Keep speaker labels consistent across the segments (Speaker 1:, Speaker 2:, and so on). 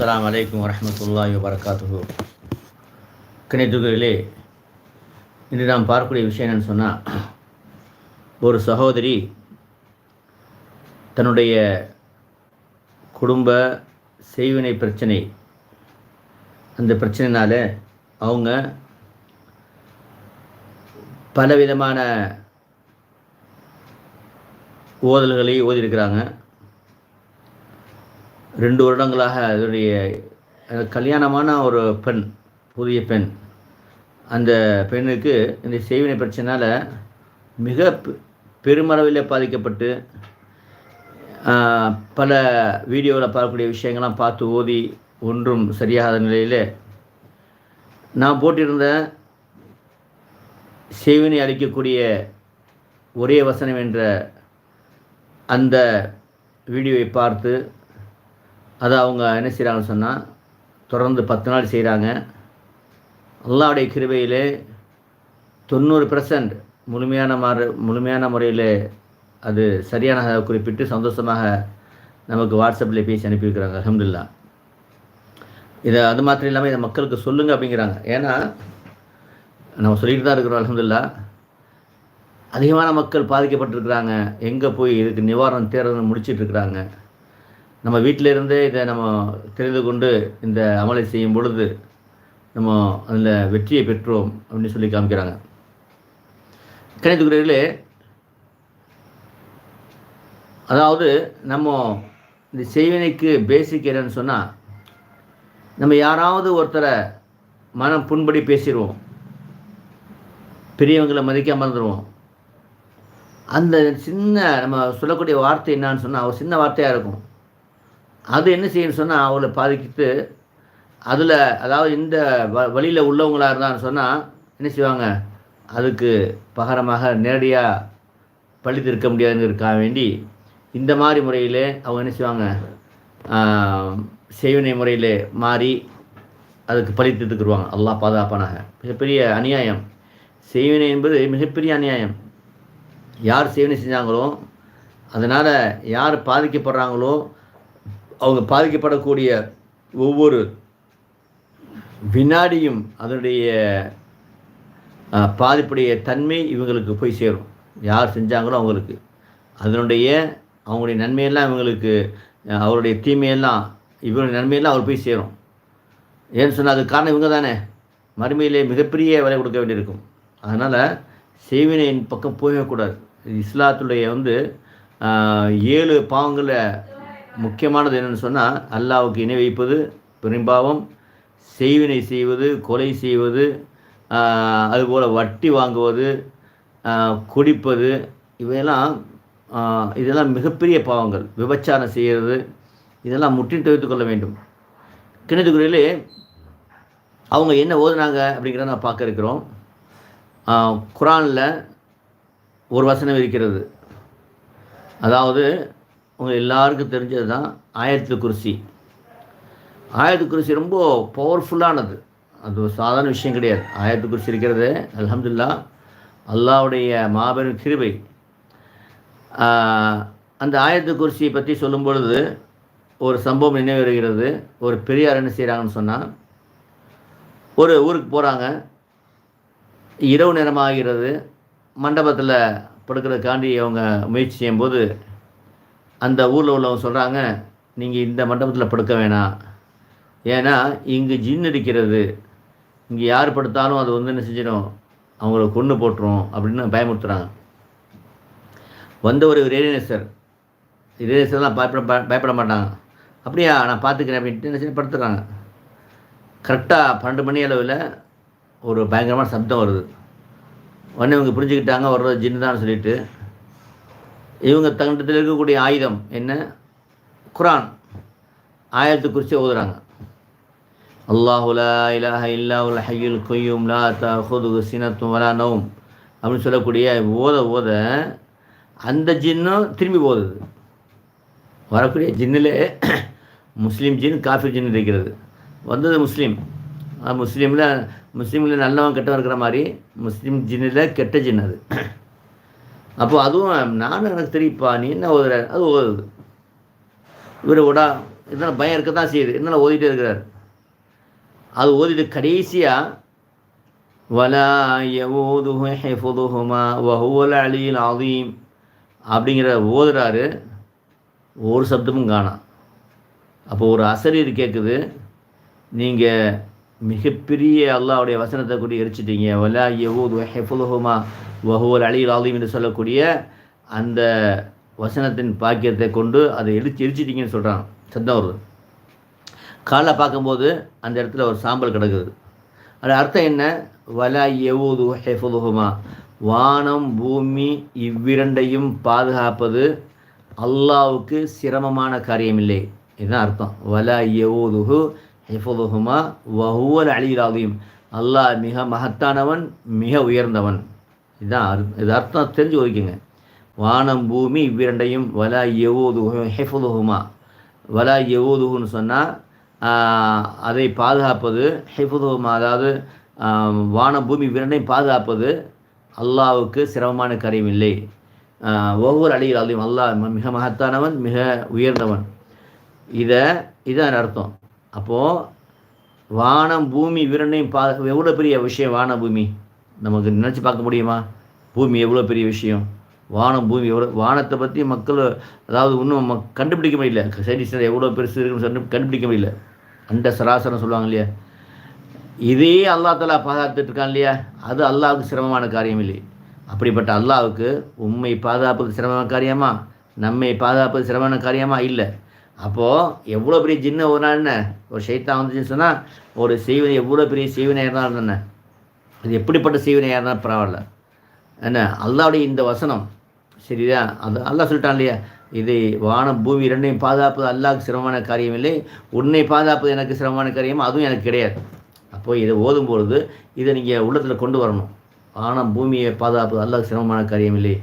Speaker 1: அஸ்லாம் அலைக்கும் வரமத்துல்லாஹி வபரகாத்துஹு. கிணைத்துகளிலே இன்று நாம் பார்க்கக்கூடிய விஷயம் என்னன்னு சொன்னால் ஒரு சகோதரி தன்னுடைய குடும்ப செய்வினை பிரச்சனை அந்த பிரச்சனைனால அவங்க பலவிதமான ஓதல்களை ஓதியிருக்கிறாங்க. ரெண்டு வருடங்களாக அதனுடைய கல்யாணமான ஒரு பெண் புதிய பெண். அந்த பெண்ணுக்கு இந்த செய்வினை பிரச்சனால் மிக பெ- பெருமளவில் பாதிக்கப்பட்டு பல வீடியோவில் பார்க்கக்கூடிய விஷயங்கள்லாம் பார்த்து ஓதி ஒன்றும் சரியாகாத நிலையில் நான் போட்டிருந்த செய்வினை அளிக்கக்கூடிய ஒரே வசனம் என்ற அந்த வீடியோவை பார்த்து அதை அவங்க என்ன செய்கிறாங்கன்னு சொன்னால் தொடர்ந்து பத்து நாள் செய்கிறாங்க அல்லாவுடைய கிருபையிலே தொண்ணூறு பெர்சன்ட் முழுமையான மாறு முழுமையான முறையில் அது சரியான குறிப்பிட்டு சந்தோஷமாக நமக்கு வாட்ஸ்அப்பில் பேசி அனுப்பியிருக்கிறாங்க. அஹமதுல்லா இதை அது மாத்திரம் இல்லாமல் இதை மக்களுக்கு சொல்லுங்கள் அப்படிங்கிறாங்க. ஏன்னா நம்ம சொல்லிட்டு தான் இருக்கிறோம் அலமதுல்லா அதிகமான மக்கள் பாதிக்கப்பட்டிருக்கிறாங்க. எங்கே போய் இதுக்கு நிவாரணம் தேர்தல் முடிச்சிட்டுருக்குறாங்க நம்ம வீட்டில் இருந்தே இதை நம்ம தெரிந்து கொண்டு இந்த அமலை செய்யும் பொழுது நம்ம அதில் வெற்றியை பெற்றோம் அப்படின்னு சொல்லி காமிக்கிறாங்க. கணித்துக்குரியர்களே அதாவது நம்ம இந்த செய்வினைக்கு பேசிக் என்னன்னு சொன்னால் நம்ம யாராவது ஒருத்தரை மனம் புண்படி பேசிடுவோம் பெரியவங்களை மதிக்காமல் இருந்துருவோம். அந்த சின்ன நம்ம சொல்லக்கூடிய வார்த்தை என்னான்னு சொன்னால் ஒரு சின்ன வார்த்தையாக இருக்கும். அது என்ன செய்யணும்னு சொன்னால் அவளை பாதிக்கிட்டு அதில் அதாவது இந்த வ வழியில் உள்ளவங்களாக இருந்தான்னு சொன்னால் என்ன செய்வாங்க? அதுக்கு பகரமாக நேரடியாக பழி திருக்க முடியாதுங்கிறதுக்காக வேண்டி இந்த மாதிரி முறையில் அவங்க என்ன செய்வாங்க? செய்வினை முறையில் மாறி அதுக்கு பழி தீர்த்துக்குருவாங்க. அல்லாஹ் பாதுகாப்பானாக. மிகப்பெரிய அநியாயம். செய்வினை என்பது மிகப்பெரிய அநியாயம். யார் சேவனை செஞ்சாங்களோ அதனால் யார் பாதிக்கப்படுறாங்களோ அவங்க பாதிக்கப்படக்கூடிய ஒவ்வொரு வினாடியும் அதனுடைய பாதிப்புடைய தன்மை இவங்களுக்கு போய் சேரும். யார் செஞ்சாங்களோ அவங்களுக்கு. அதனுடைய அவங்களுடைய நன்மையெல்லாம் இவங்களுக்கு அவருடைய தீமையெல்லாம் இவருடைய நன்மையெல்லாம் அவர் போய் சேரும். ஏன்னு சொன்னால் அதுக்கு காரணம் இவங்க தானே. மறுமையிலே மிகப்பெரிய விலை கொடுக்க வேண்டியிருக்கும். அதனால் செய்வினையின் பக்கம் போகக்கூடாது இஸ்லாத்துடைய வந்து ஏழு பாவங்களை முக்கியமானது என்னென்னு சொன்னால் அல்லாவுக்கு இணை வைப்பது பெரும்பாவம் செய்வினை செய்வது கொலை செய்வது அதுபோல் வட்டி வாங்குவது குடிப்பது இவையெல்லாம் இதெல்லாம் மிகப்பெரிய பாவங்கள். விபச்சாரம் செய்கிறது இதெல்லாம் முற்றின் தவிர்த்து கொள்ள வேண்டும். கிணத்துக்குறையிலே அவங்க என்ன ஓதுனாங்க அப்படிங்கிறத நான் பார்க்க இருக்கிறோம். குரானில் ஒரு வசனம் இருக்கிறது. அதாவது உங்கள் எல்லாருக்கும் தெரிஞ்சது தான் ஆயத்து குருசி. ஆயத்து குருசி ரொம்ப பவர்ஃபுல்லானது அது ஒரு சாதாரண விஷயம் கிடையாது. ஆயத்து குருசி இருக்கிறது அலமதுல்லா அல்லாவுடைய மாபெரும் கிருபை. அந்த ஆயத்து குருசியை பற்றி சொல்லும் பொழுது ஒரு சம்பவம் நினைவு வருகிறது. ஒரு பெரியார் என்ன செய்கிறாங்கன்னு சொன்னால் ஒரு ஊருக்கு போகிறாங்க இரவு நேரமாகிறது. மண்டபத்தில் படுக்கிறதுக்காண்டி அவங்க முயற்சி செய்யும்போது அந்த ஊரில் உள்ளவங்க சொல்கிறாங்க நீங்கள் இந்த மண்டபத்தில் படுக்க வேணாம். ஏன்னா இங்கு ஜின் இருக்கிறது. இங்கே யார் படுத்தாலும் அது வந்து என்ன செஞ்சிடும்? அவங்கள கொன்று போட்டுரும் அப்படின்னு பயமுறுத்துகிறாங்க வந்த ஒரு ரேடியேசர் ரேடியேசர்லாம் பயப்பட பயப்பட மாட்டாங்க. அப்படியா நான் பார்த்துக்கிறேன் அப்படின்ட்டு என்ன செஞ்சு படுத்துறாங்க கரெக்டாக பன்னெண்டு மணி அளவில் ஒரு பயங்கரமான சப்தம் வருது. உடனே இவங்க புரிஞ்சுக்கிட்டாங்க வர்றது ஜின்னு தான் சொல்லிட்டு. இவங்க தங்கிட்டத்தில் இருக்கக்கூடிய ஆயுதம் என்ன? குரான். ஆயத்து குறித்து ஓதுறாங்க. அல்லாஹுலா இலாஹ இல்லாஹுல் ஹையுல் கொய்யும் லா தஹுது சினத்தும் வலா நவும் அப்படின்னு சொல்லக்கூடிய ஓத ஓத அந்த ஜின்னும் திரும்பி ஓதுது. வரக்கூடிய ஜின்னிலே முஸ்லீம் ஜின் காஃபிர் ஜின் இருக்கிறது. வந்தது முஸ்லீம். முஸ்லீமில் முஸ்லீமில் நல்லவன் கெட்டவன் இருக்கிற மாதிரி முஸ்லீம் ஜின்னில் கெட்ட ஜின் அது. அப்போ அதுவும் நானும் எனக்கு தெரியுப்பா நீ என்ன ஓதுற? அது ஓதுது. இவர் உடா இதனால் பயம் இருக்க தான் செய்யுது. இருந்தாலும் ஓதிட்டே இருக்கிறார். அது ஓதிட்டு கடைசியாக வலா யவூதுஹு ஹிஃபுதுஹுமா வஹுவல் அலியில் அதீம் அப்படிங்கிற ஓதுறாரு. ஒரு சப்தமும் காணாம். அப்போ ஒரு அசரீர் கேட்குது நீங்கள் மிகப்பெரிய அல்லாவுடைய வசனத்தை கூட எரிச்சிட்டீங்க. வலா யவூது ஹெஃபுலுஹுமா வஹுவல் அலி ஆலீம் என்று சொல்லக்கூடிய அந்த வசனத்தின் பாக்கியத்தை கொண்டு அதை எரிச்சு எரிச்சிட்டீங்கன்னு சொல்கிறான் சத்தம் வருது. காலை பார்க்கும்போது அந்த இடத்துல ஒரு சாம்பல் கிடக்குது. அது அர்த்தம் என்ன? வலா யவூது ஹெஃபுலுஹுமா வானம் பூமி இவ்விரண்டையும் பாதுகாப்பது அல்லாவுக்கு சிரமமான காரியமில்லை. இதுதான் அர்த்தம். வலா யவூதுஹு ஹிஃபுதுஹுமா வஹுவல் அலிலாதையும் அல்லாஹ் மிக மகத்தானவன் மிக உயர்ந்தவன். இதுதான் இது அர்த்தம் தெரிஞ்சு வைக்குங்க வானம் பூமி இவ்விரண்டையும் வலா யவூதுஹு ஹிஃபுதுஹுமா. வலா எவோதுகுன்னு சொன்னால் அதை பாதுகாப்பது ஹெஃபுதுஹுமா அதாவது வானம் பூமி இவ்விரண்டையும் பாதுகாப்பது அல்லாவுக்கு சிரமமான கரையும் இல்லை ஒவ்வொரு அடியில் அதையும் அல்லாஹ் மிக மகத்தானவன் மிக உயர்ந்தவன். இதை இதான் அர்த்தம். அப்போது வானம் பூமி விரண்டையும் பா எவ்வளோ பெரிய விஷயம் வான பூமி? நமக்கு நினச்சி பார்க்க முடியுமா? பூமி எவ்வளோ பெரிய விஷயம்? வானம் பூமி எவ்வளோ வானத்தை பற்றி மக்கள் அதாவது இன்னும் மக் கண்டுபிடிக்க முடியல. சயின்டிஸ்ட் எவ்வளோ பெருசு இருக்குன்னு சொல்லி கண்டுபிடிக்க முடியல. அந்த சராசரம் சொல்லுவாங்க இல்லையா? இதே அல்லா தலா பாதுகாத்துட்டு இருக்கான் இல்லையா? அது அல்லாவுக்கு சிரமமான காரியம் இல்லை அப்படிப்பட்ட அல்லாவுக்கு உண்மை பாதுகாப்பது சிரமமான காரியமா? நம்மை பாதுகாப்பது சிரமமான காரியமா? இல்லை. அப்போது எவ்வளோ பெரிய ஜின்னு ஒரு நாள் என்ன? ஒரு ஷைத்தா வந்துச்சுன்னு சொன்னால் ஒரு சீவினை எவ்வளோ பெரிய செய்வினையாக இருந்தாலும் என்ன? அது எப்படிப்பட்ட செய்வினையாக இருந்தாலும் பரவாயில்ல. என்ன? அல்லாவுடைய இந்த வசனம் சரியா? அது அல்லா சொல்லிட்டான் இல்லையா? இது வானம் பூமி இரண்டையும் பாதுகாப்பது அல்லாவுக்கு சிரமமான காரியம் இல்லை. உன்னை பாதுகாப்பது எனக்கு சிரமமான காரியம்? அதுவும் எனக்கு கிடையாது. அப்போது இதை ஓதும் பொழுது இதை நீங்கள் உள்ளத்தில் கொண்டு வரணும். வானம் பூமியை பாதுகாப்பது அல்லாவுக்கு சிரமமான காரியம் இல்லை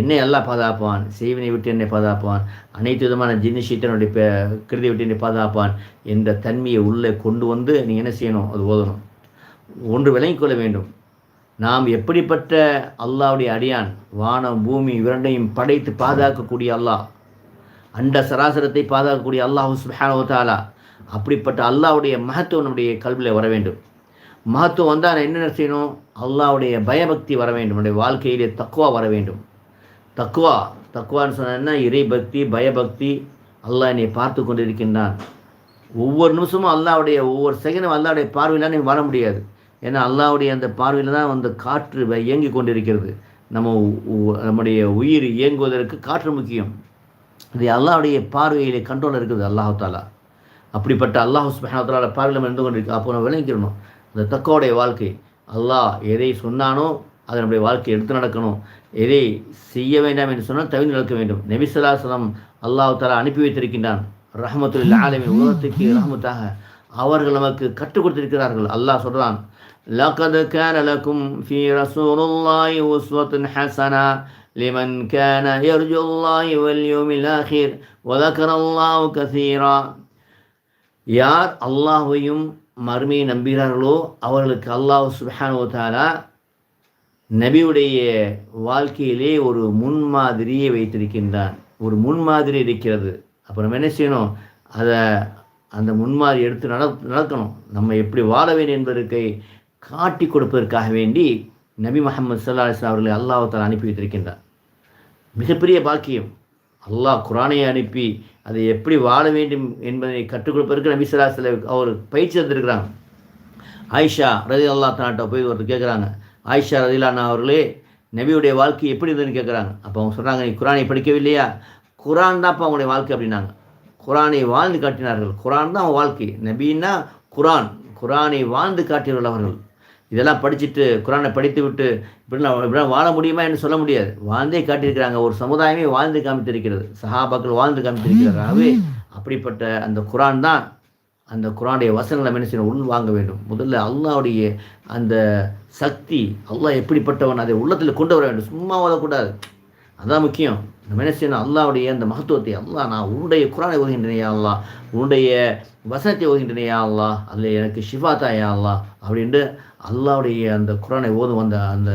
Speaker 1: என்னை எல்லாம் பாதுகாப்பான். செய்வினை விட்டு என்னை பாதுகாப்பான். அனைத்து விதமான ஜின்னு சீட்டனுடைய கிருதி விட்டு என்னை பாதுகாப்பான் என்ற தன்மையை உள்ளே கொண்டு வந்து நீங்கள் என்ன செய்யணும்? அது ஓதணும். ஒன்று விளங்கிக் கொள்ள வேண்டும். நாம் எப்படிப்பட்ட அல்லாவுடைய அடியான் வானம் பூமி இரண்டையும் படைத்து பாதுகாக்கக்கூடிய அல்லாஹ் அண்ட சராசரத்தை பாதுகாக்கக்கூடிய அல்லாஹு சுஹானோதாலா அப்படிப்பட்ட அல்லாவுடைய மகத்துவம் நம்முடைய கல்வியில் வர வேண்டும். மகத்துவம் வந்தால் என்னென்ன செய்யணும்? அல்லாவுடைய பயபக்தி வர வேண்டும். நம்முடைய வாழ்க்கையிலே தக்குவா வர வேண்டும். தக்குவா தக்குவான்னு சொன்னால் இறைபக்தி பயபக்தி. அல்லாஹ் என்னை பார்த்து கொண்டிருக்கின்றான். ஒவ்வொரு நிமிஷமும் அல்லாவுடைய ஒவ்வொரு செகண்டும் அல்லாவுடைய பார்வையில் நீ வர முடியாது. ஏன்னா அல்லாவுடைய அந்த பார்வையில் தான் வந்து காற்று இயங்கி கொண்டிருக்கிறது. நம்ம நம்முடைய உயிர் இயங்குவதற்கு காற்று முக்கியம். இது அல்லாவுடைய பார்வையிலே கண்ட்ரோல் இருக்குது அல்லாஹாலா அப்படிப்பட்ட அல்லாஹ் சுபஹாத்தால பார்வையில் நம்ம இருந்து கொண்டிருக்கு அப்போ நம்ம விளங்கிக்கணும் அந்த தக்கோடைய வாழ்க்கை அல்லாஹ் எதை சொன்னானோ அதை நம்முடைய வாழ்க்கையை எடுத்து நடக்கணும் எதை செய்ய வேண்டாம் என்று சொன்னால் தவிர்த்து நடக்க வேண்டும் நபிசலாசலம் அல்லாஹ் தாலா அனுப்பி வைத்திருக்கின்றான் ரஹமத்துல்லா ஆலமின் உலகத்துக்கு ரஹமத்தாக அவர்கள் நமக்கு கற்றுக் கொடுத்திருக்கிறார்கள் அல்லாஹ் சொல்கிறான் لقد كان لكم في رسول الله أسوة حسنة لمن كان يرجو الله واليوم الآخر وذكر الله كثيرا யார் அல்லாஹையும் மறுமையை நம்புகிறார்களோ அவர்களுக்கு அல்லாஹ் சுபஹானுவத்தாலா நபியுடைய வாழ்க்கையிலே ஒரு முன்மாதிரியை வைத்திருக்கின்றான். ஒரு முன்மாதிரி இருக்கிறது. அப்போ நம்ம என்ன செய்யணும்? அதை அந்த முன்மாதிரி எடுத்து நட நடக்கணும். நம்ம எப்படி வாழ வேண்டும் என்பதற்கு காட்டி கொடுப்பதற்காக வேண்டி நபி முகமது சல்லா அலிஸ்லாம் அவர்களை அல்லாஹால் அனுப்பி வைத்திருக்கின்றார் மிகப்பெரிய பாக்கியம். அல்லாஹ் குரானை அனுப்பி அது எப்படி வாழ வேண்டும் என்பதை கற்றுக் கொடுப்பதற்கு நபி சில அவர் பயிற்சி தந்திருக்கிறாங்க. ஆயிஷா ரதி அல்லா தான்ட்ட போய் ஒருத்தர் கேட்குறாங்க ஆயிஷா ரதிலானா அவர்களே நபியுடைய வாழ்க்கை எப்படி இருந்ததுன்னு கேட்குறாங்க அப்போ அவங்க சொல்கிறாங்க நீ குரானை படிக்கவில்லையா? குரான் தான்ப்பா அவங்களுடைய வாழ்க்கை அப்படின்னாங்க. குரானை வாழ்ந்து காட்டினார்கள். குரான் தான் அவங்க வாழ்க்கை. நபின்னா குரான். குரானை வாழ்ந்து காட்டியவர்கள் அவர்கள். இதெல்லாம் படிச்சுட்டு குரானை படித்து விட்டு இப்படிலாம் இப்படிலாம் வாழ முடியுமா என்று சொல்ல முடியாது. வாழ்ந்தே காட்டியிருக்கிறாங்க. ஒரு சமுதாயமே வாழ்ந்து காமித்திருக்கிறது. சஹாபாக்கள் வாழ்ந்து காமித்திருக்கிறார்கள் ஆகவே அப்படிப்பட்ட அந்த குரான் தான் அந்த குரானுடைய வசனங்களை செய்யணும்? உள் வாங்க வேண்டும். முதல்ல அல்லாவுடைய அந்த சக்தி அல்லாஹ் எப்படிப்பட்டவன் அதை உள்ளத்தில் கொண்டு வர வேண்டும். சும்மா ஓதக்கூடாது அதான் முக்கியம். நம்ம என்ன செய்யணும்? அல்லாவுடைய அந்த மகத்துவத்தை அல்லாஹ் நான் உன்னுடைய குரானை ஓதுகின்றனையா அல்லா உன்னுடைய வசனத்தை ஓதுகின்றனையா அல்லா அதில் எனக்கு ஷிஃபாத்தாயா அல்லா அப்படின்ட்டு அல்லாவுடைய அந்த குரானை ஓதும் அந்த அந்த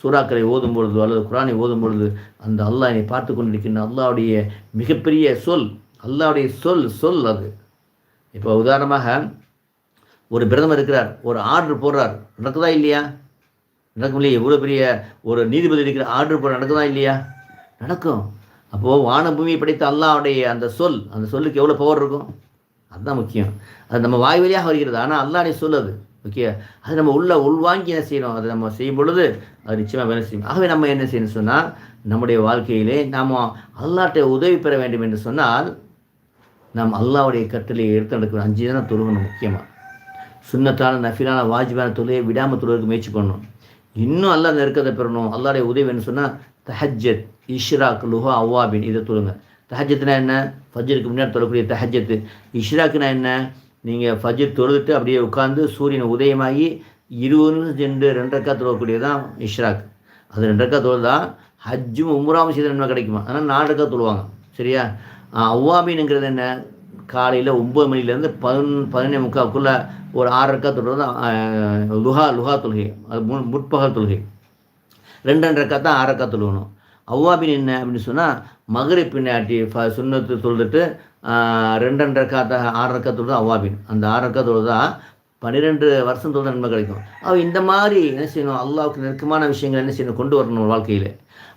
Speaker 1: சூறாக்களை ஓதும் பொழுது அல்லது குரானை ஓதும் பொழுது அந்த அல்லாஹ் என்னை பார்த்து கொண்டிருக்கின்ற அல்லாவுடைய மிகப்பெரிய சொல் அல்லாவுடைய சொல் சொல் அது. இப்போ உதாரணமாக ஒரு பிரதமர் இருக்கிறார் ஒரு ஆர்டர் போடுறார் நடக்குதா இல்லையா? நடக்கும் இல்லையா? இவ்வளோ பெரிய ஒரு நீதிபதி இருக்கிற ஆர்டர் போட நடக்குதா இல்லையா? நடக்கும். அப்போது வானபூமியை படைத்த அல்லாவுடைய அந்த சொல் அந்த சொல்லுக்கு எவ்வளோ பவர் இருக்கும்? அதுதான் முக்கியம். அது நம்ம வாய் வழியாக வருகிறது. ஆனால் அல்லாடைய சொல் அது. ஓகே அது நம்ம உள்ள உள்வாங்கி என்ன செய்யணும்? அதை நம்ம செய்யும் பொழுது அது நிச்சயமாக வேலை செய்யும். ஆகவே நம்ம என்ன செய்யணும் சொன்னால் நம்முடைய வாழ்க்கையிலே நாம் அல்லாட்டை உதவி பெற வேண்டும் என்று சொன்னால் நாம் அல்லாவுடைய கட்டளையை எடுத்து நடக்கணும் அஞ்சு தான் தொழுகணும் முக்கியமாக சுண்ணத்தான நஃபிலான வாஜிபான தொழுகையை விடாமல் தொழுவதற்கு முயற்சி பண்ணணும். இன்னும் அல்லா நெருக்கத்தை பெறணும். அல்லாடைய உதவின்னு சொன்னால் தஹஜத் இஷ்ராக் லுஹா அவ்வாபின் இதை தொழுங்க. தஹஜத்துனா என்ன? ஃபஜருக்கு முன்னாடி தொழக்கூடிய தஹஜத்து இஷ்ராக்குனா என்ன? நீங்கள் ஃபஜ்ர் தொழுதுட்டு அப்படியே உட்காந்து சூரியன் உதயமாகி இருபது ரெண்டு ரெண்டரைக்கா தொழக்கூடியது தான் இஷ்ராக். அது ரெண்டரைக்கா தொழுதா ஹஜ்ஜும் உம்ராவும் செய்த நன்மை கிடைக்குமா? ஆனால் நாலரைக்கா தொழுவாங்க. சரியா? அவ்வாமீனுங்கிறது என்ன? காலையில் ஒம்பது மணிலேருந்து பதினொன்று பதினொன்று முக்காக்குள்ளே ஒரு ஆறரைக்கா தொழுவது லுஹா லுஹா தொழுகை. அது மு முற்பகல் தொழுகை. ரெண்டு தான் ஆறரைக்கா ரக்கா தொழுகணும். அவ்வாபின் என்ன அப்படின்னு சொன்னால் மகரை பின்னாட்டி ஃப சுண்ணத்து தொழுதுட்டு ரெண்டு ரெண்டு ரக்காத்த ஆறு ரக்கா தொழுது அவ்வாபின். அந்த ஆறு ரக்கா தொழுதா பன்னிரெண்டு வருஷம் தொழுத நன்மை கிடைக்கும் அவ இந்த மாதிரி என்ன செய்யணும்? அல்லாவுக்கு நெருக்கமான விஷயங்கள் என்ன செய்யணும்? கொண்டு வரணும் வாழ்க்கையில்.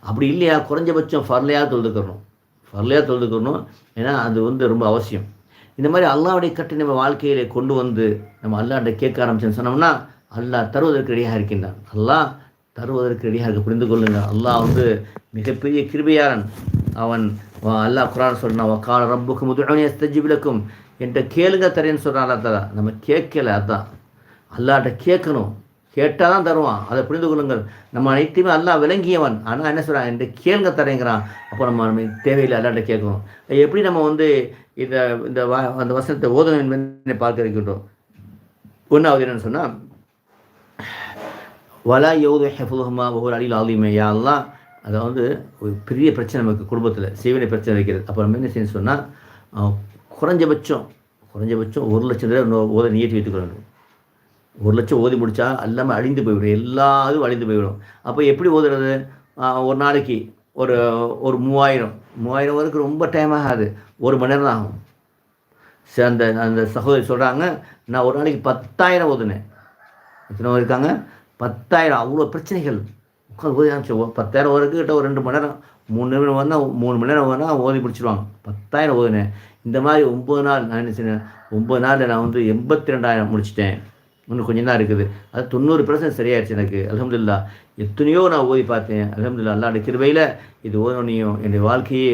Speaker 1: அப்படி இல்லையா? குறைஞ்சபட்சம் ஃபர்லையாக தொழுதுக்கிறணும் ஃபர்லையாக தொழுதுக்கிறணும் ஏன்னா அது வந்து ரொம்ப அவசியம். இந்த மாதிரி அல்லாவுடைய கட்டை நம்ம வாழ்க்கையிலே கொண்டு வந்து நம்ம அல்லாட்ட கேட்க ஆரம்பிச்சோன்னு சொன்னோம்னா அல்லாஹ் தருவதற்கு ரெடியாக இருக்கின்றான். அல்லாஹ் தருவதற்கு ரெடியாக இருக்க புரிந்து கொள்ளுங்க அல்லாஹ் வந்து மிகப்பெரிய கிருபையாரன் அவன் அல்லாஹ் குரான் சொன்னா கால ரப்புக்கு முதுகனே எஸ்தஜிபிலக்கும் என்கிட்ட கேளுங்க தரேன்னு சொல்கிறான் நம்ம கேட்கல அதான். அல்லாட்ட கேட்கணும். கேட்டால் தான் தருவான். அதை புரிந்து கொள்ளுங்கள். நம்ம அனைத்துமே அல்லா விளங்கியவன். ஆனால் என்ன சொல்கிறான் என்கிட்ட கேளுங்க தரேங்கிறான். அப்போ நம்ம நம்ம தேவையில்லை அல்லாட்ட கேட்கணும். எப்படி நம்ம வந்து இந்த இந்த அந்த வசனத்தை ஓதணும் என்பதை பார்க்க இருக்கின்றோம். ஒன்றாவது என்னென்னு சொன்னால் வலா யோது ஹெஃபுஹமா ஒவ்வொரு அடியில் ஆகியுமே யாரெல்லாம் அதாவது ஒரு பெரிய பிரச்சனை நமக்கு குடும்பத்தில் சீவனை பிரச்சனை வைக்கிறது. அப்போ நம்ம என்ன செய்யணும் சொன்னால் குறைஞ்சபட்சம் குறைஞ்சபட்சம் ஒரு லட்சம் ரூபாய் ஓத நீட்டி வைத்துக்கொள்ளணும் ஒரு லட்சம் ஓதி முடித்தா எல்லாமே அழிந்து போய்விடும். எல்லா இதுவும் அழிந்து போய்விடும். அப்போ எப்படி ஓதுறது? ஒரு நாளைக்கு ஒரு ஒரு மூவாயிரம். மூவாயிரம் வரைக்கும் ரொம்ப டைம் ஆகாது. ஒரு மணி நேரம் ஆகும். சரி அந்த அந்த சகோதரி சொல்கிறாங்க நான் ஒரு நாளைக்கு பத்தாயிரம் ஓதுனேன். எத்தனை இருக்காங்க? பத்தாயிரம். அவ்வளோ பிரச்சனைகள். உட்காந்து ஓதி ஆரம்பிச்சு பத்தாயிரம் வரைக்கும் கிட்ட ஒரு ரெண்டு மணி நேரம் மூணு நிமிடம் வந்தால் மூணு மணி நேரம் வந்தால் ஓதி பிடிச்சிடுவாங்க பத்தாயிரம் ஓதினேன். இந்த மாதிரி ஒம்பது நாள் நான் என்ன செய்யணும் ஒம்பது நாளில் நான் வந்து எண்பத்தி ரெண்டாயிரம் முடிச்சிட்டேன். இன்னும் கொஞ்சம் தான் இருக்குது. அது தொண்ணூறு பர்சன்ட் சரியாயிடுச்சு எனக்கு. அலமதுல்லா எத்தனையோ நான் ஓதி பார்த்தேன். அலமதுல்லா அல்லாட கிருபையில் இது ஓதனையும் என்னுடைய வாழ்க்கையே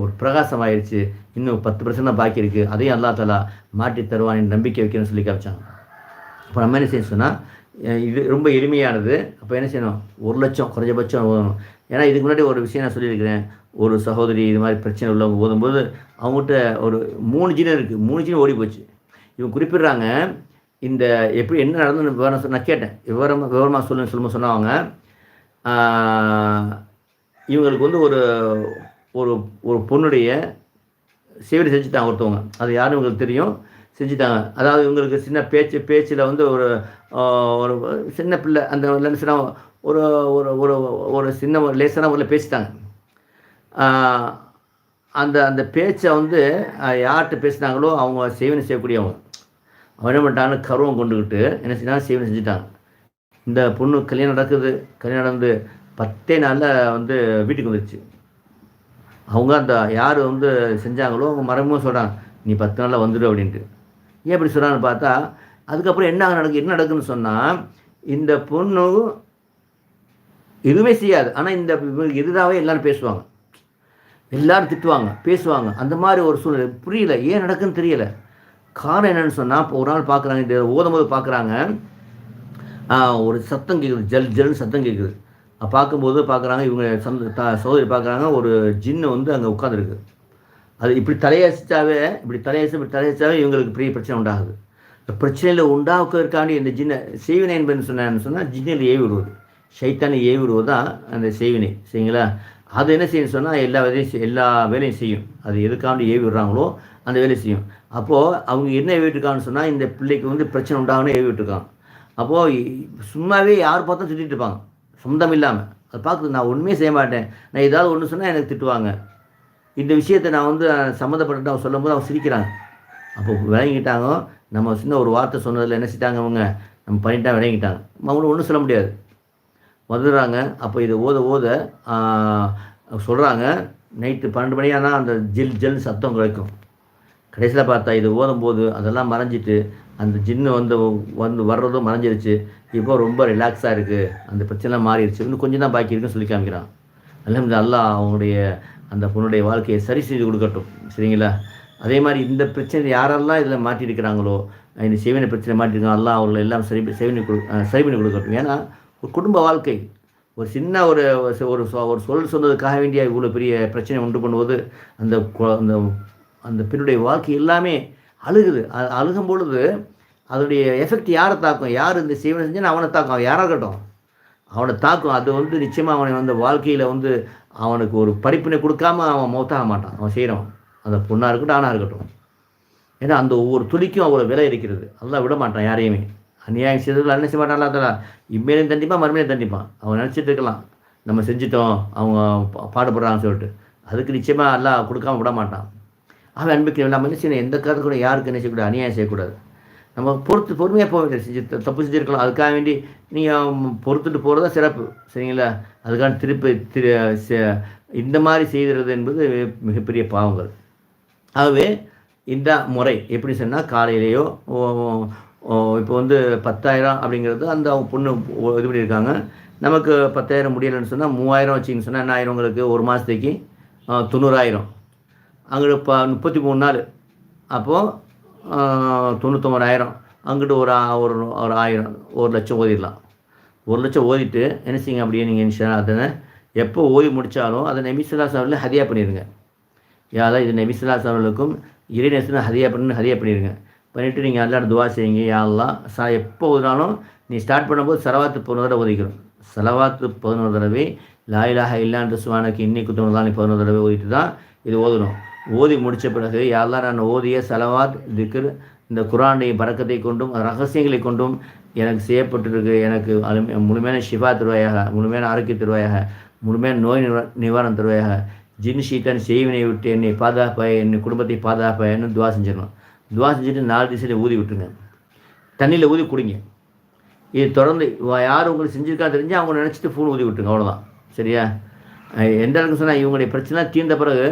Speaker 1: ஒரு பிரகாசம் ஆயிடுச்சு இன்னும் பத்து பர்சன்ட் தான் பாக்கி இருக்குது அதையும் அல்லா தலா மாட்டி தருவான் நம்பிக்கை வைக்கணும்னு சொல்லி காமிச்சாங்க அப்புறம் நம்ம என்ன செய்ய சொன்னால் இது ரொம்ப எளிமையானது. அப்போ என்ன செய்யணும்? ஒரு லட்சம் குறைஞ்சபட்சம் ஓதணும். ஏன்னா இதுக்கு முன்னாடி ஒரு விஷயம் நான் சொல்லியிருக்கிறேன். ஒரு சகோதரி இது மாதிரி பிரச்சனை உள்ளவங்க ஓதும்போது அவங்ககிட்ட ஒரு மூணு ஜீனம் இருக்குது மூணு ஜீனம் ஓடி போச்சு. இவங்க குறிப்பிடுறாங்க இந்த எப்படி என்ன நடந்து விவரம் நான் கேட்டேன். விவரமாக விவரமாக சொல்லுன்னு சொல்லும் சொன்னவங்க இவங்களுக்கு வந்து ஒரு ஒரு ஒரு பொண்ணுடைய சேவை செஞ்சுட்டாங்க ஒருத்தவங்க. அது யாரும் இவங்களுக்கு தெரியும். செஞ்சுட்டாங்க. அதாவது இவங்களுக்கு சின்ன பேச்சு பேச்சில் வந்து ஒரு ஒரு சின்ன பிள்ளை அந்த லென்ஸ்னா ஒரு ஒரு ஒரு ஒரு சின்ன ஒரு லேசான ஊரில் பேசிட்டாங்க. அந்த அந்த பேச்சை வந்து யார்கிட்ட பேசினாங்களோ அவங்க சேவனை செய்யக்கூடியவங்க. அவன் என்ன பண்ணிட்டாங்கன்னு கருவம் கொண்டுக்கிட்டு என்ன செய்யணும் சேவனை செஞ்சுட்டாங்க. இந்த பொண்ணு கல்யாணம் நடக்குது. கல்யாணம் நடந்து பத்தே நாளில் வந்து வீட்டுக்கு வந்துடுச்சு அவங்க அந்த யார் வந்து செஞ்சாங்களோ அவங்க மரமும் சொல்கிறாங்க நீ பத்து நாளில் வந்துடு அப்படின்ட்டு. ஏன் இப்படி சொல்கிறான்னு பார்த்தா அதுக்கப்புறம் என்ன நடக்கு என்ன நடக்குன்னு சொன்னால் இந்த பொண்ணு எதுவுமே செய்யாது. ஆனால் இந்த எதிராகவே எல்லோரும் பேசுவாங்க. எல்லோரும் திட்டுவாங்க பேசுவாங்க. அந்த மாதிரி ஒரு சூழ்நிலை. புரியல. ஏன் நடக்குன்னு தெரியலை. காரணம் என்னென்னு சொன்னால் இப்போ ஒரு நாள் பார்க்குறாங்க இந்த ஓதும் போது பார்க்குறாங்க ஒரு சத்தம் கேட்குது ஜல் ஜல்னு சத்தம் கேட்குது பார்க்கும்போது பார்க்குறாங்க இவங்க சந்த சோதரி பார்க்குறாங்க ஒரு ஜின்னு வந்து அங்கே உட்காந்துருக்கு அது இப்படி தலையசிச்சாவே இப்படி தலையசி இப்படி தலையசிச்சாவே இவங்களுக்கு பெரிய பிரச்சனை உண்டாகுது. பிரச்சனையில் உண்டாக்குவதற்காண்டி இந்த ஜின்ன செய்வினை என்பதுன்னு சொன்னான்னு சொன்னால் ஜின்னில் ஏவி விடுவது சைத்தானை ஏவி விடுவது தான் அந்த செய்வினை சரிங்களா? அது என்ன செய்யும் சொன்னால் எல்லா வேலையும் எல்லா வேலையும் செய்யும். அது எதுக்காண்டி ஏவி விடுறாங்களோ அந்த வேலையை செய்யும். அப்போது அவங்க என்ன ஏவிட்டுருக்காங்கன்னு சொன்னால் இந்த பிள்ளைக்கு வந்து பிரச்சனை உண்டாகணும் ஏவி விட்டுருக்காங்க அப்போது சும்மாவே யார் பார்த்தா திட்டிட்டு இருப்பாங்க. சொந்தம் இல்லாமல் அதை பார்க்குறது நான் ஒன்றுமே செய்ய மாட்டேன். நான் ஏதாவது ஒன்று சொன்னால் எனக்கு திட்டுவாங்க. இந்த விஷயத்தை நான் வந்து சம்மந்தப்பட்டு அவன் சொல்லும் போது சிரிக்கிறான். அப்போ விளங்கிட்டாங்க. நம்ம சின்ன ஒரு வார்த்தை சொன்னதில் என்ன செஞ்சிட்டாங்க அவங்க நம்ம பண்ணிட்டா விளங்கிட்டாங்க. அவங்களும் ஒன்றும் சொல்ல முடியாது. வந்துடுறாங்க. அப்போ இதை ஓத ஓத சொல்கிறாங்க நைட்டு பன்னெண்டு மணி ஆனால் அந்த ஜில் ஜில் சத்தம் கிடைக்கும் கடைசியில் பார்த்தா இது ஓதும்போது அதெல்லாம் மறைஞ்சிட்டு அந்த ஜின்னு வந்து வந்து வர்றதும் மறைஞ்சிருச்சு. இப்போ ரொம்ப ரிலாக்ஸாக இருக்குது அந்த பிரச்சனைலாம் மாறிடுச்சு. இன்னும் கொஞ்சம் தான் பாக்கி இருக்குன்னு சொல்லி காமிக்கிறான். அலமது அவங்களுடைய அந்த பொண்ணுடைய வாழ்க்கையை சரி செய்து கொடுக்கட்டும். சரிங்களா? அதே மாதிரி இந்த பிரச்சனை யாரெல்லாம் இதில் மாட்டியிருக்கிறாங்களோ இந்த செவினை பிரச்சனை மாட்டிருக்காங்க எல்லாம் அவங்களை எல்லாம் சரி செவினை கொடு சரி பண்ணி கொடுக்கட்டும். ஏன்னா ஒரு குடும்ப வாழ்க்கை ஒரு சின்ன ஒரு ஒரு சொ- ஒரு சொல் சொன்னதுக்காக வேண்டிய இவ்வளோ பெரிய பிரச்சனை உண்டு பண்ணும்போது அந்த கு- அந்த அந்த பெண்ணுடைய வாழ்க்கை எல்லாமே அழுகுது. அ- அழுகும் பொழுது அதனுடைய எஃபெக்ட் யாரை தாக்கும்? யார் இந்த சேவனை செஞ்சால் அவனை தாக்கும். அவன் யாராக இருக்கட்டும்? அவனை தாக்கும். அது வந்து நிச்சயமாக அவனை வந்து வாழ்க்கையில் வந்து அவனுக்கு ஒரு படிப்பினை கொடுக்காம அவன் மௌத்தாக மாட்டான். அவன் செய்கிறவன் அந்த பொண்ணாக இருக்கட்டும் ஆணாக இருக்கட்டும். ஏன்னா அந்த ஒவ்வொரு துளிக்கும் அவ்வளோ விலை இருக்கிறது. அதெல்லாம் விட மாட்டான் யாரையுமே. அநியாயம் செய்ததில் என்ன செய்ய மாட்டான் அல்லா இம்மேலையும் தண்டிப்பான் மறுமையிலும் தண்டிப்பான். அவன் நினச்சிட்டு இருக்கலாம். நம்ம செஞ்சிட்டோம் அவங்க பா- பாடுபடுறாங்கன்னு சொல்லிட்டு. அதுக்கு நிச்சயமாக எல்லாம் கொடுக்காம விட மாட்டான். அவன் அன்புக்கு நம்ம என்ன செய்யணும் எந்த காலத்து கூட யாருக்கு என்ன செய்யக்கூடாது? அநியாயம் செய்யக்கூடாது. நம்ம பொறுத்து பொறுமையாக போக வேண்டியது செஞ்சு தப்பு செஞ்சுருக்கலாம். அதுக்காக வேண்டி நீங்கள் பொறுத்துட்டு போகிறதா சிறப்பு சரிங்களா? அதுக்கான திருப்பி திரு இந்த மாதிரி செய்கிறது என்பது மிகப்பெரிய பாவங்கள். ஆகவே இந்த முறை எப்படி சொன்னால் காலையிலேயோ இப்போ வந்து பத்தாயிரம் அப்படிங்கிறது அந்த அவங்க பொண்ணு இது பண்ணியிருக்காங்க. நமக்கு பத்தாயிரம் முடியலைன்னு சொன்னால் மூவாயிரம் வச்சிங்கன்னு சொன்னால் என்ன ஆயிரம் உங்களுக்கு? ஒரு மாதத்துக்கு தொண்ணூறாயிரம். அங்கே இப்போ முப்பத்தி மூணு நாள். அப்போது தொண்ணூத்தொம்பதாயிரம். அங்கிட்டு ஒரு ஒரு ஒரு ஆயிரம். ஒரு லட்சம் ஓதிடலாம். ஒரு லட்சம் ஓதிட்டு என்ன செய்யுங்க? அப்படியே நீங்கள் இன்ஷா அதை எப்போ ஓதி முடித்தாலும் அதை நபிசுல்லா சாவில் ஹதியா பண்ணிடுங்க யாரா இது நபிசுல்லா இறை இறைநேசனை ஹதியா பண்ணி ஹதியா பண்ணிடுங்க பண்ணிவிட்டு நீங்கள் எல்லாரும் துவா செய்யுங்க. யாரெல்லாம் சா எப்போ ஓதினாலும் நீ ஸ்டார்ட் பண்ணும்போது செலவாத்து பதினோரு தடவை ஓதிக்கிறோம் செலவாத்து பதினோரு தடவை லாயிலாக இல்லான்ற சுவானுக்கு இன்னைக்கு தோணுதான் பதினோரு தடவை ஓதிட்டு தான் இது ஓதணும். ஓதி முடித்த பிறகு யாரெல்லாம் நான் ஓதிய செலவாத் திக்ர் இந்த குரானுடைய பறக்கத்தை கொண்டும் ரகசியங்களை கொண்டும் எனக்கு செய்யப்பட்டிருக்கு. எனக்கு அலுமை முழுமையான ஷிஃபா தருவாயாக முழுமையான ஆரோக்கிய தருவாயாக முழுமையான நோய் நிவா- நிவாரணம் தருவாயாக ஜின் ஷீட்டன் செய்வினை விட்டு என்னை பாதுகாப்பாய் என்னை குடும்பத்தை பாதுகாப்பாயன்னு துவா செஞ்சிடணும். துவா செஞ்சுட்டு நாலு திசையில் ஊதி விட்டுருங்க. தண்ணியில் ஊதி குடிங்க. இது தொடர்ந்து யார் உங்களுக்கு செஞ்சுருக்கா தெரிஞ்சு அவங்க நினச்சிட்டு ஃபோன் ஊதி விட்டுருங்க. அவ்வளோதான் சரியா? எந்த அளவுக்கு சொன்னால் இவங்களுடைய பிரச்சனை தீர்ந்த பிறகு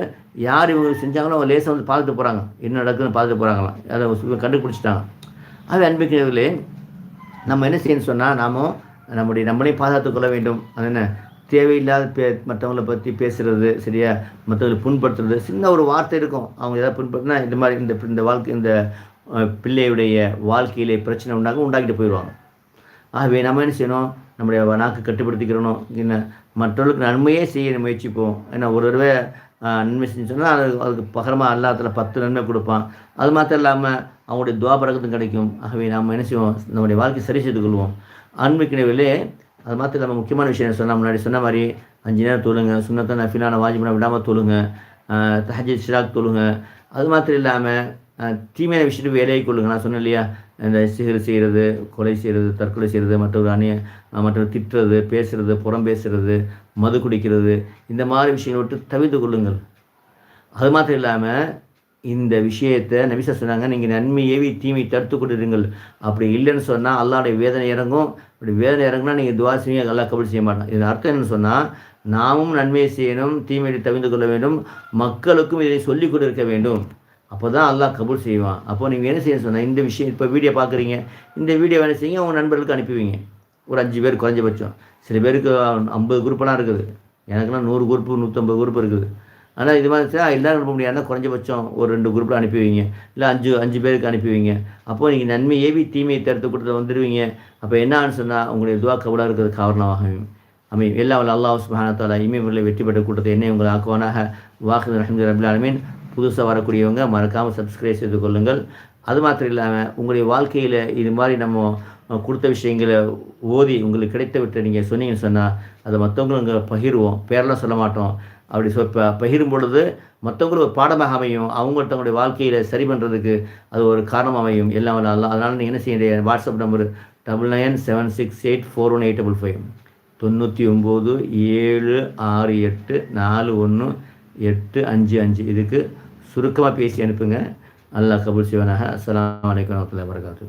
Speaker 1: யார் இவங்க செஞ்சாங்களோ அவங்க லேசாக வந்து பார்த்துட்டு போகிறாங்க என்ன நடக்குதுன்னு பார்த்துட்டு போகிறாங்களாம் அதை இவங்க கண்டுபிடிச்சிட்டாங்க. அது அன்பிக்கிறவர்களே நம்ம என்ன செய்யணும்னு சொன்னால் நாமும் நம்முடைய நம்மளையும் பாதுகாத்து கொள்ள வேண்டும். அது என்ன? தேவையில்லாத பே மற்றவங்கள பற்றி பேசுகிறது சரியா? மற்றவங்களை புண்படுத்துறது. சின்ன ஒரு வார்த்தை இருக்கும். அவங்க எதாவது புண்படுத்தினா இந்த மாதிரி இந்த இந்த வாழ்க்கை இந்த பிள்ளையுடைய வாழ்க்கையிலே பிரச்சனை உண்டாக உண்டாக்கிட்டு போயிடுவாங்க. ஆகவே நம்ம என்ன செய்யணும்? நம்முடைய நாக்கு கட்டுப்படுத்திக்கிறணும். என்ன? மற்றவர்களுக்கு நன்மையே செய்ய முயற்சிப்போம். ஏன்னா ஒரு தடவை நன்மை செஞ்சு சொன்னால் அது அதுக்கு பகரமாக அல்லாத்தில் பத்து நன்மை கொடுப்பான். அது மாத்திரம் இல்லாமல் அவங்களுடைய துவா கிடைக்கும். ஆகவே நாம் என்ன செய்வோம்? நம்முடைய வாழ்க்கை சரி செய்து கொள்வோம். ஆன்மீக்கினவிலே அது மாத்திரம் இல்லாமல் முக்கியமான விஷயம் என்ன சொன்னால் முன்னாடி சொன்ன மாதிரி அஞ்சு நேரம் தொழுங்க சுண்ணத்தை நஃபிலான வாஜிபனை விடாமல் தொழுங்க தஹஜி ஷிராக் தொழுங்க. அது மாத்திரம் இல்லாமல் தீமையான விஷயத்துக்கு வேலையை கொள்ளுங்க. நான் சொன்னேன் இல்லையா? இந்த சிகிச்சை செய்கிறது கொலை செய்கிறது தற்கொலை செய்கிறது மற்றொரு அணிய மற்றொரு திட்டுறது பேசுறது புறம் பேசுறது மது குடிக்கிறது இந்த மாதிரி விஷயங்களை விட்டு தவிர்த்து கொள்ளுங்கள். அது மாத்திரம் இல்லாமல் இந்த விஷயத்தை நபிசா சொன்னாங்க நீங்கள் நன்மை ஏவி தீமை தடுத்து கொண்டிருங்கள். அப்படி இல்லைன்னு சொன்னால் அல்லாவுடைய வேதனை இறங்கும். அப்படி வேதனை இறங்குனா நீங்கள் துவா செய்ய அல்லா கபல் செய்ய மாட்டோம் இதன் அர்த்தம் என்னன்னு சொன்னால் நாமும் நன்மையை செய்யணும் தீமையை தவிர்த்து கொள்ள வேண்டும். மக்களுக்கும் இதை சொல்லிக் கொண்டிருக்க வேண்டும். அப்போ தான் அல்லா கபூல் செய்வான். அப்போ நீங்கள் என்ன செய்ய சொன்னால் இந்த விஷயம் இப்போ வீடியோ பார்க்குறீங்க இந்த வீடியோ வேலை செய்யுங்க உங்கள் நண்பர்களுக்கு அனுப்புவீங்க. ஒரு அஞ்சு பேர் குறைஞ்சபட்சம். சில பேருக்கு ஐம்பது குரூப்பெல்லாம் இருக்குது. எனக்குலாம் நூறு குரூப்பு நூற்றம்பது குரூப் இருக்குது. ஆனால் இது மாதிரி எல்லோரும் எல்லாரும் அனுப்ப முடியாதுன்னா குறைஞ்சபட்சம் ஒரு ரெண்டு குரூப்பில் அனுப்பி வைங்க இல்லை அஞ்சு அஞ்சு பேருக்கு அனுப்பி வைங்க அப்போது நீங்கள் நன்மை ஏவி தீமையை தடுத்து கொடுத்து வந்துடுவீங்க அப்போ என்ன ஆன்னு சொன்னால் உங்களுடைய துவா கபலாக இருக்கிறது காரணமாக அமையும். எல்லா வல்ல அல்லாஹ் சுபஹானத்தாலா இமயவர்களை வெற்றி பெற்ற கூட்டத்தை என்னை உங்களை ஆக்குவானாக. வாக்கு ரஹமது ஆலமீன். புதுசாக வரக்கூடியவங்க மறக்காமல் சப்ஸ்கிரைப் செய்து கொள்ளுங்கள். அது மாத்திரம் இல்லாமல் உங்களுடைய வாழ்க்கையில் இது மாதிரி நம்ம கொடுத்த விஷயங்களை ஓதி உங்களுக்கு கிடைத்த விட்டு நீங்கள் சொன்னீங்கன்னு சொன்னால் அதை மற்றவங்களுக்கு பகிர்வோம். பேரெல்லாம் சொல்ல மாட்டோம். அப்படி சொ ப பகிரும் பொழுது மற்றவங்களுக்கு ஒரு பாடமாக அமையும். அவங்க தங்களுடைய வாழ்க்கையில் சரி பண்ணுறதுக்கு அது ஒரு காரணம் அமையும். எல்லாம் வல்ல அதனால் நீங்கள் என்ன செய்ய WhatsApp number double nine seven six eight four one eight double five தொண்ணூற்றி ஒம்பது ஏழு ஆறு எட்டு நாலு ஒன்று எட்டு அஞ்சு அஞ்சு. இதுக்கு சுருக்கமாக பேசி அனுப்புங்க. அல்லாஹ் கபூல் சிவனாக அஸ்லாம் வலைக்கம் வரமத்துல வரகாத்து